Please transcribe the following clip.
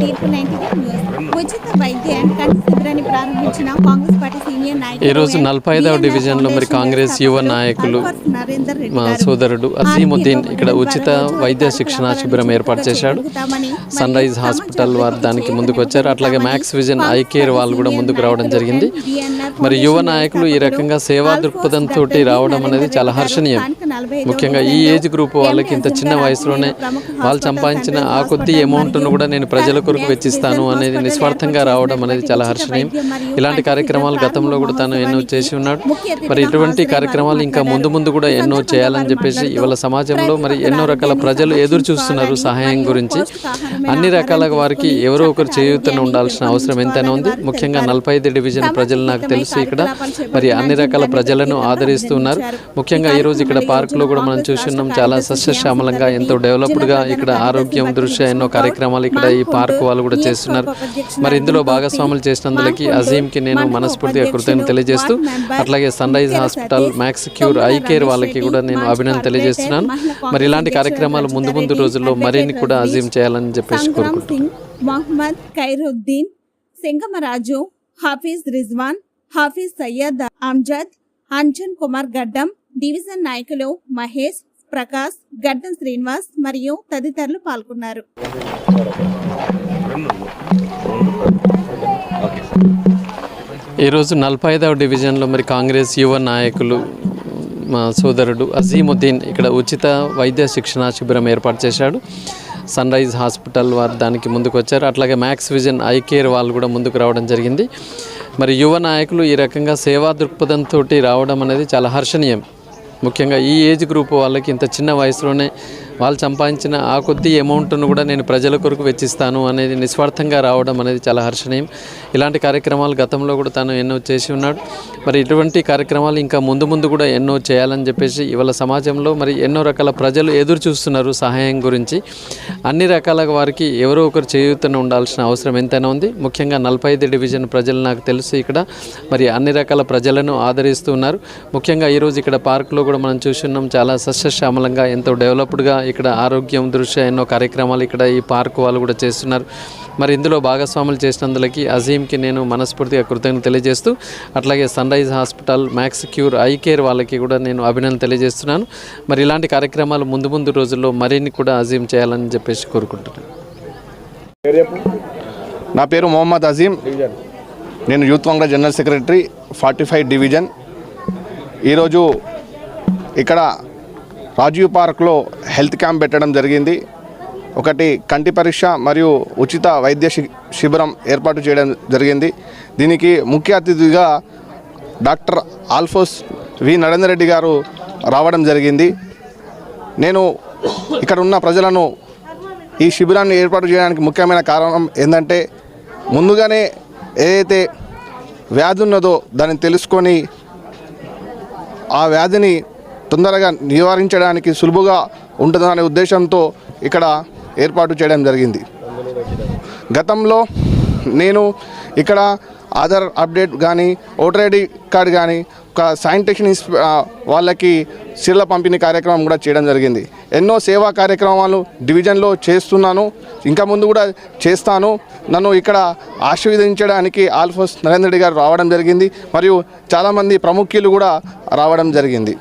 తీర్పు ఉచిత వైద్య అండ్ కంటి శిబిరాన్ని ప్రారంభించిన కాంగ్రెస్ పార్టీ సీనియర్ నాయకులు ఈ రోజు నలభై ఐదవ డివిజన్లో మరి కాంగ్రెస్ యువ నాయకులు మా సోదరుడు అజీముద్దీన్ ఇక్కడ ఉచిత వైద్య శిక్షణ శిబిరం ఏర్పాటు చేశాడు. సన్ రైజ్ హాస్పిటల్ వారు దానికి ముందుకు వచ్చారు. అట్లాగే మ్యాక్స్ విజన్ ఐ కేర్ వాళ్ళు కూడా ముందుకు రావడం జరిగింది. మరి యువ నాయకులు ఈ రకంగా సేవా దృక్పథంతో రావడం అనేది చాలా హర్షణీయం. ముఖ్యంగా ఈ ఏజ్ గ్రూప్ వాళ్ళకి ఇంత చిన్న వయసులోనే వాళ్ళు సంపాదించిన ఆ కొద్ది అమౌంట్ను కూడా నేను ప్రజలకు కొరకు వెచ్చిస్తాను అనేది నిస్వార్థంగా రావడం అనేది చాలా హర్షణీయం. ఇలాంటి కార్యక్రమాలు గతంలో కూడా తను ఎన్నో చేసి ఉన్నాడు. మరి ఇటువంటి కార్యక్రమాలు ఇంకా ముందు ముందు కూడా ఎన్నో చేయాలని చెప్పేసి ఇవాళ సమాజంలో మరి ఎన్నో రకాల ప్రజలు ఎదురు చూస్తున్నారు సహాయం గురించి. అన్ని రకాల వారికి ఎవరో ఒకరు చేయూతను ఉండాల్సిన అవసరం ఎంతైనా ఉంది. ముఖ్యంగా నలభై ఐదు డివిజన్ ప్రజలు నాకు తెలుసు ఇక్కడ. మరి అన్ని రకాల ప్రజలను ఆదరిస్తూ ఉన్నారు ముఖ్యంగా ఈ రోజు ఇక్కడ పార్క్లో కూడా మనం చూస్తున్నాం చాలా సస్యశ్యామలంగా ఎంతో డెవలప్డ్గా ఇక్కడ ఆరోగ్యం దృష్ట్యా ఎన్నో కార్యక్రమాలు ఇక్కడ ఈ పార్క్ వాళ్ళు కూడా చేస్తున్నారు. మరి ఇందులో భాగస్వాములు చేసినందులకి అజీంకి నేను మనస్ఫూర్తిగా కృతజ్ఞత తెలియజేస్తూ అట్లాగే sunrise hospital max cure eye care వాళ్ళకి కూడా నేను అభినందన తెలియజేస్తున్నాను. మరి ఇలాంటి కార్యక్రమాలు ముందు ముందు రోజుల్లో మరిన్ని కూడా అజీం చేయాలని చెప్పేసి కోరుకుంటున్నాను. మహమ్మద్ ఖైరుద్దీన్ సింగమరాజు హాఫీజ్ రిజ్వాన్ హాఫీజ్ సయ్యద్ అమ్జద్ అంజన్ కుమార్ గడ్డం డివిజన్ నాయకులు మహేష్ ప్రకాష్ గడ్డం శ్రీనివాస్ మరియు తదితరులు పాల్గొన్నారు. ఈరోజు నలభై ఐదవ డివిజన్లో మరి కాంగ్రెస్ యువ నాయకులు మా సోదరుడు అజీముద్దీన్ ఇక్కడ ఉచిత వైద్య శిక్షణ శిబిరం ఏర్పాటు చేశాడు. సన్ రైజ్ హాస్పిటల్ వారు దానికి ముందుకు వచ్చారు. అట్లాగే మ్యాక్స్ విజన్ ఐ కేర్ వాళ్ళు కూడా ముందుకు రావడం జరిగింది. మరి యువ నాయకులు ఈ రకంగా సేవా దృక్పథంతో రావడం అనేది చాలా హర్షణీయం. ముఖ్యంగా ఈ ఏజ్ గ్రూప్ వాళ్ళకి ఇంత చిన్న వయసులోనే వాళ్ళు సంపాదించిన ఆ కొద్ది అమౌంట్ను కూడా నేను ప్రజల కొరకు వెచ్చిస్తాను అనేది నిస్వార్థంగా రావడం అనేది చాలా హర్షణీయం. ఇలాంటి కార్యక్రమాలు గతంలో కూడా తను ఎన్నో చేసి ఉన్నాడు. మరి ఇటువంటి కార్యక్రమాలు ఇంకా ముందు ముందు కూడా ఎన్నో చేయాలని చెప్పేసి ఇవాళ సమాజంలో మరి ఎన్నో రకాల ప్రజలు ఎదురు చూస్తున్నారు సహాయం గురించి. అన్ని రకాల వారికి ఎవరో ఒకరు చేయూతను ఉండాల్సిన అవసరం ఎంతైనా ఉంది. ముఖ్యంగా నలభై ఐదు డివిజన్ ప్రజలు నాకు తెలుసు ఇక్కడ. మరి అన్ని రకాల ప్రజలను ఆదరిస్తూ ఉన్నారు. ముఖ్యంగా ఈరోజు ఇక్కడ పార్కులో కూడా మనం చూస్తున్నాం చాలా సస్యశ్యామలంగా ఎంతో డెవలప్డ్గా ఇక్కడ ఆరోగ్యం దృష్ట్యా ఎన్నో కార్యక్రమాలు ఇక్కడ ఈ పార్క్ వాళ్ళు కూడా చేస్తున్నారు. మరి ఇందులో భాగస్వాములు చేసినందులకి అజీంకి నేను మనస్ఫూర్తిగా కృతజ్ఞత తెలియజేస్తూ అట్లాగే sunrise hospital max cure eye care వాళ్ళకి కూడా నేను అభినందన తెలియజేస్తున్నాను. మరి ఇలాంటి కార్యక్రమాలు ముందు ముందు రోజుల్లో మరిన్ని కూడా అజీం చేయాలని చెప్పేసి కోరుకుంటున్నాను. నా పేరు మొహమ్మద్ అజీం నేను youth Congress general secretary forty five division. ఈరోజు ఇక్కడ రాజీవ్ పార్క్లో హెల్త్ క్యాంప్ పెట్టడం జరిగింది. ఒకటి కంటి పరీక్ష మరియు ఉచిత వైద్య శి- శిబిరం ఏర్పాటు చేయడం జరిగింది. దీనికి ముఖ్య అతిథిగా డాక్టర్ ఆల్ఫోస్ వి. నరేందర్ రెడ్డి గారు రావడం జరిగింది. నేను ఇక్కడ ఉన్న ప్రజలను ఈ శిబిరాన్ని ఏర్పాటు చేయడానికి ముఖ్యమైన కారణం ఏంటంటే ముందుగానే ఏదైతే వ్యాధి ఉన్నదో దాన్ని తెలుసుకొని ఆ వ్యాధిని తొందరగా నివారించడానికి సులువుగా ఉంటుందనే ఉద్దేశంతో ఇక్కడ ఏర్పాటు చేయడం జరిగింది. గతంలో నేను ఇక్కడ ఆధార్ అప్డేట్ కానీ ఓటర్ ఐడి కార్డ్ కానీ ఒక శానిటేషన్ వాళ్ళకి సిర్ల పంపిణీ కార్యక్రమం కూడా చేయడం జరిగింది. ఎన్నో సేవా కార్యక్రమాలు డివిజన్లో చేస్తున్నాను. ఇంకా ముందు కూడా చేస్తాను. నన్ను ఇక్కడ ఆశీర్వదించడానికి ఆల్ఫోస్ నరేంద్ర రెడ్డి గారు రావడం జరిగింది. మరియు చాలామంది ప్రముఖులు కూడా రావడం జరిగింది.